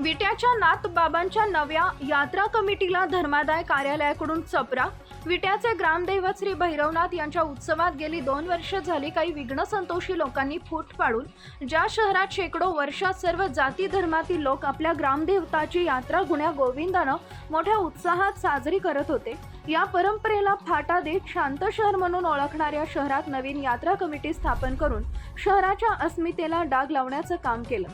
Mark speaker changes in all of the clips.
Speaker 1: विट्याच्या नाथबाबांच्या नव्या यात्रा कमिटीला धर्मादाय कार्यालयाकडून चपरा. विट्याचे ग्रामदैवत श्री भैरवनाथ यांच्या उत्सवात गेली दोन वर्ष झाली काही विघ्न संतोषी लोकांनी फूट पाडून. ज्या शहरात शेकडो वर्षात सर्व जाती धर्मातील लोक आपल्या ग्रामदेवताची यात्रा गुण्या गोविंदानं मोठ्या उत्साहात साजरी करत होते. या परंपरेला फाटा देत शांत शहर म्हणून ओळखणाऱ्या शहरात नवीन यात्रा कमिटी स्थापन करून शहराच्या अस्मितेला डाग लावण्याचं काम केलं.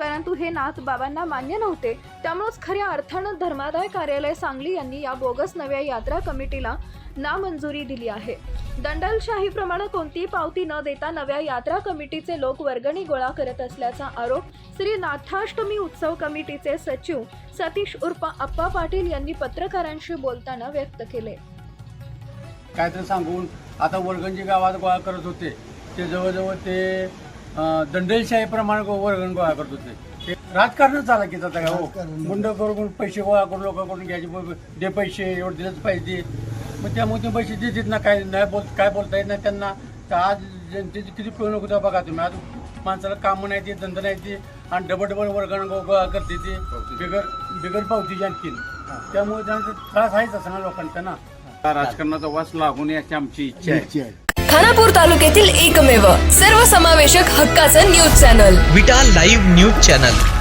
Speaker 1: परंतु हे नाथ बाबांना मान्य नव्हते. त्यामुळेच खऱ्या अर्थानं धर्मादाय कार्यालय सांगली यांनी या बोगस नव्या यात्रा कमिटीला नामंजुरी दिली आहे. दंडलशाहीप्रमाणे कोणतीही पावती न देता नव्या यात्रा कमिटीचे लोक वर्गणी गोळा करत असल्याचा आरोप श्री नाथाष्टमी उत्सव कमिटीचे सचिव सतीश उर्फ अप्पा पाटील यांनी पत्रकारांशी बोलताना व्यक्त केले.
Speaker 2: काय तर सांगून आता वर्गणजी गावात गोळा करत होते. ते जवळजवळ ते अं, दंडेलशाहीप्रमाणे गो- वर्गण गोळा करत होते. ते राजकारणच झालं की आता काय हो? मुंड करून पैसे गोळा करून लोकांकडून घ्यायचे दे पैसे एवढं दिलंच पाहिजे. मग त्यामुळे ते पैसे देतात ना काय नाही बोल काय बोलता येत नाही त्यांना. तर आज जनतेची किती पिळवणूक होत्या बघा तुम्ही. आज माणसाला कामं नाही ते धंदा नाही ते आणि डबल डबल वर्गण गो- गोळा करते ते. बिगर बिगर पावतीची आणखीन. त्यामुळे त्यांना त्रास आहेच असं ना लोकांचा ना.
Speaker 3: राजकारणाचा वास लागू नये अशी आमची इच्छा आहे.
Speaker 4: खानापूर तालुक्यातील एकमेव सर्वसमावेशक हक्काचं news channel.
Speaker 5: Vita live news channel.